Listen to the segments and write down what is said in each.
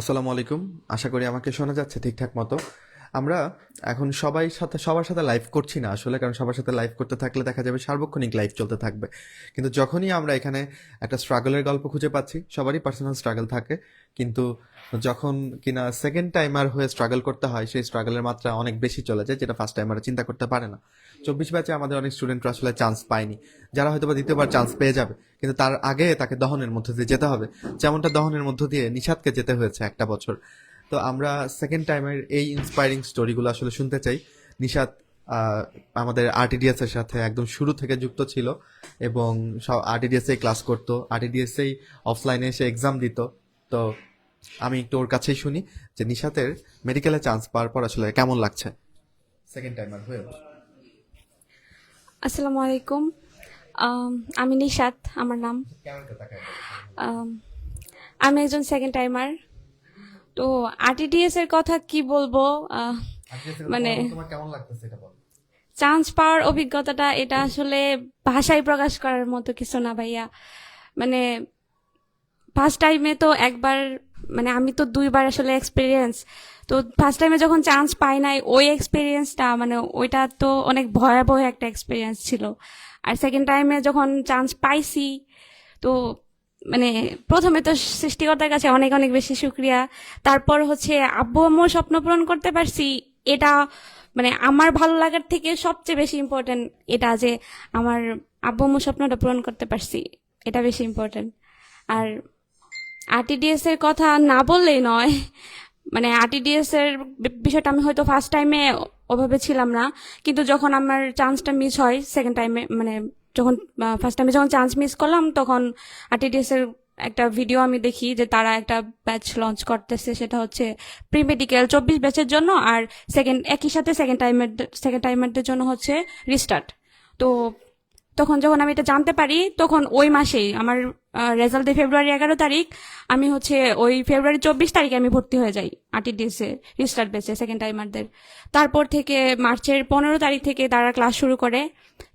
আসসালামু আলাইকুম। আশা করি আমাকে শোনা যাচ্ছে ঠিকঠাক মতো। আমরা এখন সবাই সাথে, সবার সাথে লাইভ করছি না আসলে, কারণ সবার সাথে লাইভ করতে থাকলে দেখা যাবে সার্বক্ষণিক লাইভ চলতে থাকবে। কিন্তু যখনই আমরা এখানে একটা স্ট্রাগলের গল্প খুঁজে পাচ্ছি, সবারই পার্সোনাল স্ট্রাগল থাকে। কিন্তু যখন কিনা সেকেন্ড টাইমার হয়ে স্ট্রাগল করতে হয়, সেই স্ট্রাগলের মাত্রা অনেক বেশি চলে যায়, যেটা ফার্স্ট টাইমার চিন্তা করতে পারে না। চব্বিশ ব্যাচে আমাদের অনেক স্টুডেন্টরা আসলে চান্স পায়নি। যারা হয়তো বা দ্বিতীয়বার চান্স পেয়ে যাবে, কিন্তু তার আগে তাকে দহনের মধ্য দিয়ে যেতে হবে। যেমনটা দহনের মধ্য দিয়ে নিষাদকে যেতে হয়েছে একটা বছর। তো আমরা সেকেন্ড টাইমের এই ইন্সপায়ারিং স্টোরিগুলো আসলে শুনতে চাই। আহ, আমাদের আরটিডিএস এর সাথে একদম শুরু থেকে যুক্ত ছিল এবং আরটিডিএস এ ক্লাস করতো। আরটিডিএস এই অফলাইনে এসে এক্সাম দিত। তো আমি একটু ওর কাছেই শুনি যে নিশাতের মেডিকেলে চান্স পাওয়ার পর আসলে কেমন লাগছে? সেকেন্ড টাইমার হয়ে আসসালামু আলাইকুম। আমি নিশাত আমার নাম। আমি একজন সেকেন্ড টাইমার তো আরটিডিএস এর কথা কি বলব? মানে কেমন লাগতেছে এটা বল। চান্স পাওয়ার অভিজ্ঞতাটা এটা আসলে ভাষায় প্রকাশ করার মতো কিছু না ভাইয়া। মানে ফার্স্ট টাইমে তো একবার মানে আমি তো দুইবার আসলে এক্সপিরিয়েন্স তো ফার্স্ট টাইমে যখন চান্স পাই নাই ওই এক্সপিরিয়েন্সটা মানে ওইটা তো অনেক ভয়াবহ একটা এক্সপিরিয়েন্স ছিল। আর সেকেন্ড টাইমে যখন চান্স পাইছি তো মানে প্রথমে তো সৃষ্টিকর্তার কাছে অনেক অনেক বেশি শুক্রিয়া। তারপর হচ্ছে আব্বু আম্মুর স্বপ্ন পূরণ করতে পারছি। এটা মানে আমার ভালো লাগার থেকে সবচেয়ে বেশি ইম্পর্টেন্ট এটা যে আমার আব্বু আম্মুর স্বপ্নটা পূরণ করতে পারছি। এটা বেশি ইম্পর্টেন্ট আর আরটিডিএস এর কথা না বললেই নয় মানে আরটিডিএস এর বিষয়টা আমি হয়তো ফার্স্ট টাইমে ওভাবে ছিলাম না, কিন্তু যখন আমার চান্সটা মিস হয় সেকেন্ড টাইমে মানে যখন ফার্স্ট টাইমে যখন চান্স মিস করলাম, তখন আরটিডিএস এর একটা ভিডিও আমি দেখি যে তারা একটা ব্যাচ লঞ্চ করতেছে, সেটা হচ্ছে প্রি মেডিকেল চব্বিশ ব্যাচের জন্য আর সেকেন্ড একই সাথে সেকেন্ড টাইমের সেকেন্ড টাইমারদের জন্য হচ্ছে রিস্টার্ট তো তখন যখন আমি এটা জানতে পারি, তখন ওই মাসেই, আমার রেজাল্ট ফেব্রুয়ারি এগারো তারিখ, আমি হচ্ছে ওই ফেব্রুয়ারি চব্বিশ তারিখে আমি ভর্তি হয়ে যাই আরটিডিএসে রিস্টার্ট বেসে সেকেন্ড টাইমারদের তারপর থেকে মার্চের পনেরো তারিখ থেকে তারা ক্লাস শুরু করে।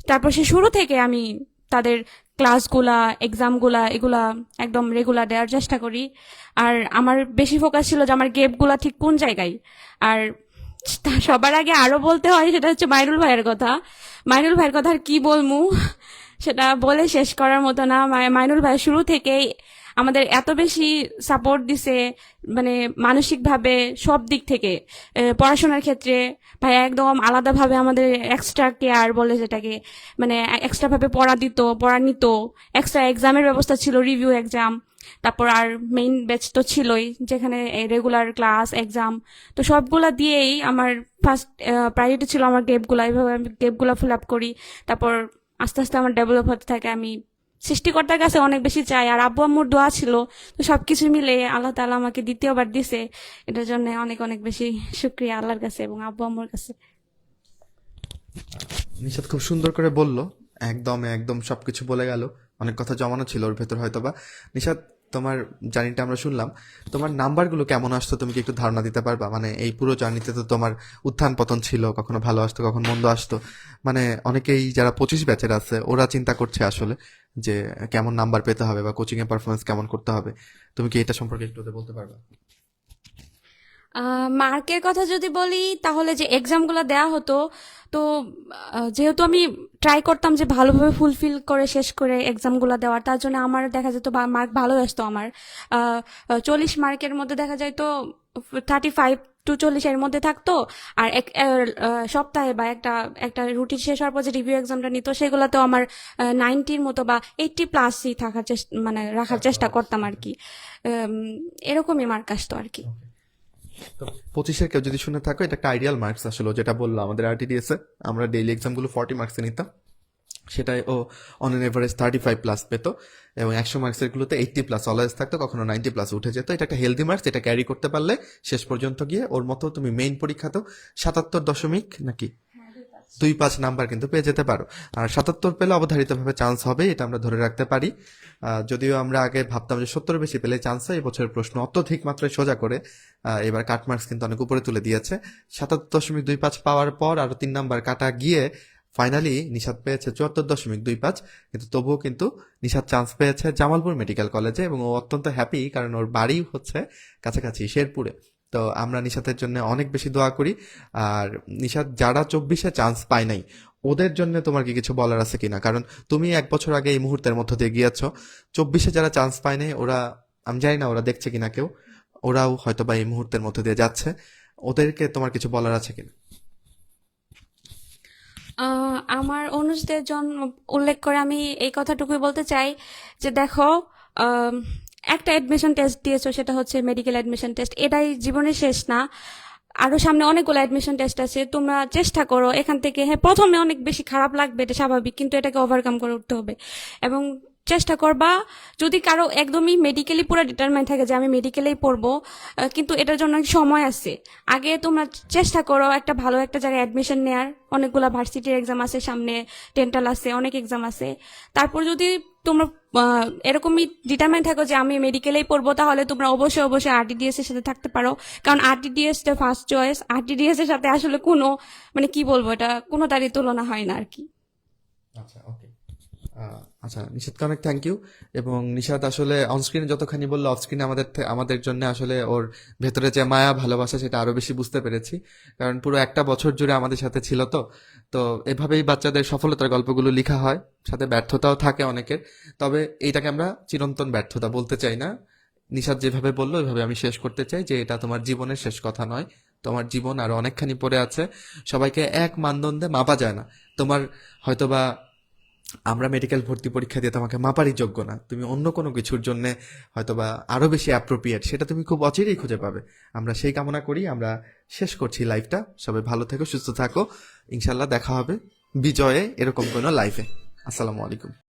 তারপর সে শুরু থেকে আমি তাদের ক্লাসগুলা এক্সামগুলা এগুলা একদম রেগুলার দেওয়ার চেষ্টা করি। আর আমার বেশি ফোকাস ছিল যে আমার গেপগুলা ঠিক কোন জায়গায়। আর সবার আগে আরও বলতে হয়, সেটা হচ্ছে মাইনুল ভাইয়ের কথা। মাইনুল ভাইয়ের কথা আর কি বলমু? সেটা বলে শেষ করার মতো না। মাই- মাইনুল ভাই শুরু থেকেই আমাদের এত বেশি সাপোর্ট দিছে মানে মানসিকভাবে সব দিক থেকে। পড়াশোনার ক্ষেত্রে ভাই একদম আলাদাভাবে আমাদের এক্সট্রা কেয়ার বলে যেটাকে মানে এক্সট্রা ভাবে পড়া দিত, পড়া নিত। এক্সট্রা এক্সামের ব্যবস্থা ছিল রিভিউ এক্সাম তারপর আর মেইন ব্যাচ তো ছিলই, যেখানে রেগুলার ক্লাস এক্সাম তো সবগুলা দিয়েই আমার ফার্স্ট প্রায়োরিটি ছিল আমার গেপগুলা এইভাবে আমি গেপগুলা ফিল আপ করি। তারপর আস্তে আস্তে আমার ডেভেলপ হতে থাকে, আমি সৃষ্টিকর্তার কাছে অনেক বেশি চাই, আর আব্বু আম্মুর দোয়া ছিল, তো সবকিছু মিলে আল্লাহ তালা আমাকে দ্বিতীয়বার দিছে। এটার জন্য অনেক অনেক বেশি সুক্রিয়া আল্লাহর কাছে এবং আব্বু আম্মুর কাছে। নিশাদ খুব সুন্দর করে বলল, একদম একদম সবকিছু বলে গেল। অনেক কথা জমানো ছিল, ওর ভেতর হয়তো বা নিশাদ তোমার জার্নিটা আমরা শুনলাম, তোমার নাম্বারগুলো কেমন আসতো? তুমি কি একটু ধারণা দিতে পারবা? মানে এই পুরো জার্নিতে তো তোমার উত্থান পতন ছিল, কখনো ভালো আসতো, কখনো মন্দ আসতো। মানে অনেকেই যারা পঁচিশ ব্যাচের আছে, ওরা চিন্তা করছে আসলে যে কেমন নাম্বার পেতে হবে বা কোচিং এর পারফরমেন্স কেমন করতে হবে। তুমি কি এটা সম্পর্কে একটু বলতে পারবা? মার্কের কথা যদি বলি, তাহলে যে এক্সামগুলো দেওয়া হতো, তো যেহেতু আমি ট্রাই করতাম যে ভালোভাবে ফুলফিল করে শেষ করে এক্সামগুলো দেওয়ার, তার জন্য আমার দেখা যেত মার্ক ভালো আসতো আমার। চল্লিশ মার্কের মধ্যে দেখা যায় তো থার্টি ফাইভ টু চল্লিশের মধ্যে থাকতো, আর এক সপ্তাহে বা একটা একটা রুটিন শেষ হওয়ার পর যে রিভিউ এক্সামটা নিত, সেগুলোতেও আমার নাইনটির মতো বা এইটটি প্লাসই থাকার চেষ্টা মানে রাখার চেষ্টা করতাম আর কি। এরকমই মার্ক আসতো আর কি। তো পঁচিশের কেউ যদি শুনে থাকো, এটা একটা আইডিয়াল মার্কস আসলে, যেটা বলল আমাদের আরটিডিএস এ। আমরা ডেইলি এক্সামগুলো ফর্টি মার্কসে নিতাম। সেটাই ও on an average thirty five plus পেতো। এবং একশো মার্কসের গুলোতে এইটটি প্লাস অলওয়েজ থাকতো, কখনো নাইনটি প্লাস উঠে যেত। এটা একটা হেলদি মার্কস এটা ক্যারি করতে পারলে শেষ পর্যন্ত গিয়ে ওর মতো তুমি মেইন পরীক্ষাতেও সাতাত্তর দশমিক নাকি দুই পাঁচ নাম্বার কিন্তু পেয়ে যেতে পারো। আর সাতাত্তর পেলে অবধারিতভাবে চান্স হবে, এটা আমরা ধরে রাখতে পারি। যদিও আমরা আগে ভাবতাম যে সত্তর বেশি পেলে চান্স হয়, এবছরের প্রশ্ন অত্যধিক মাত্রায় সোজা করে এবার কাট মার্কস কিন্তু অনেক উপরে তুলে দিয়েছে। সাতাত্তর দশমিক দুই পাঁচ পাওয়ার পর আরও তিন নাম্বার কাটা গিয়ে ফাইনালি নিশাদ পেয়েছে চুয়াত্তর দশমিক দুই পাঁচ, কিন্তু তবুও কিন্তু নিশাদ চান্স পেয়েছে জামালপুর মেডিকেল কলেজে এবং ও অত্যন্ত হ্যাপি কারণ ওর বাড়ি হচ্ছে কাছাকাছি শেরপুরে। তো আমরা নিশাতের জন্য অনেক বেশি দোয়া করি। আর নিশাদ যারা চব্বিশে চান্স পায় নাই, ওদের জন্য তোমার কি কিছু বলার আছে কিনা? কারণ তুমি এক বছর আগে এই মুহূর্তের মধ্য দিয়ে গিয়েছ। চব্বিশে যারা চান্স পায় নাই, ওরা, আমি জানি না ওরা দেখছে কিনা কেউ, ওরাও হয়তো বা এই মুহূর্তের মধ্যে দিয়ে যাচ্ছে। ওদেরকে তোমার কিছু বলার আছে কিনা? আমার অনুজদের জন্য উল্লেখ করে আমি এই কথাটুকুই বলতে চাই যে দেখো একটা অ্যাডমিশন টেস্ট দিয়েছ, সেটা হচ্ছে মেডিকেল অ্যাডমিশন টেস্ট এটাই জীবনের শেষ না। আরও সামনে অনেকগুলো অ্যাডমিশন টেস্ট আছে। তোমরা চেষ্টা করো, এখান থেকে। হ্যাঁ প্রথমে অনেক বেশি খারাপ লাগবে, এটা স্বাভাবিক, কিন্তু এটাকে ওভারকাম করে উঠতে হবে। এবং চেষ্টা করবা, যদি কারও একদমই মেডিকেলি পুরো ডিটারমাইন থাকে যে আমি মেডিকেলেই পড়ব কিন্তু এটার জন্য সময় আছে। আগে তোমরা চেষ্টা করো একটা ভালো একটা জায়গায় অ্যাডমিশন নেয়ার। অনেকগুলো ভার্সিটির এক্সাম আছে, সামনে ডেন্টাল আছে, অনেক এক্সাম আছে। তারপর যদি তোমরা এরকমই ডিটারমাইন থাকো যে আমি মেডিকেলেই পড়ব, তাহলে তোমরা অবশ্যই অবশ্যই আরটিডিএস এর সাথে থাকতে পারো। কারণ আরটিডিএস টা ফার্স্ট চয়েস আরটিডিএস এর সাথে আসলে কোনো মানে কি বলব এটা, কোনো তারই তুলনা হয় না আর কি। আচ্ছা ওকে আচ্ছা নিশাদকে অনেক থ্যাংক ইউ এবং নিশাদ আসলে অনস্ক্রিনে যতখানি বলল অফস্ক্রিনে আমাদের আমাদের জন্য আসলে ওর ভেতরে যে মায়া, ভালোবাসা, সেটা আরও বেশি বুঝতে পেরেছি। কারণ পুরো একটা বছর জুড়ে আমাদের সাথে ছিল তো। তো এভাবেই বাচ্চাদের সফলতার গল্পগুলো লেখা হয়। সাথে ব্যর্থতাও থাকে অনেকের। তবে এইটাকে আমরা চিরন্তন ব্যর্থতা বলতে চাই না। নিশাদ যেভাবে বলল ওইভাবে আমি শেষ করতে চাই যে এটা তোমার জীবনের শেষ কথা নয়। তোমার জীবন আরও অনেকখানি পড়ে আছে। সবাইকে এক মানদণ্ডে মাপা যায় না। তোমার হয়তোবা আমরা মেডিকেল ভর্তি পরীক্ষা দিয়ে তোমাকে মাপারই যোগ্য না। তুমি অন্য কোনো কিছুর জন্য হয়তোবা আরও বেশি অ্যাপ্রোপ্রিয়েট সেটা তুমি খুব অচিরেই খুঁজে পাবে। আমরা সেই কামনা করি, আমরা শেষ করছি লাইফটা সবাই ভালো থেকো, সুস্থ থাকো। ইনশাল্লাহ দেখা হবে বিজয়ে এরকম কোনো লাইফে আসসালামু আলাইকুম।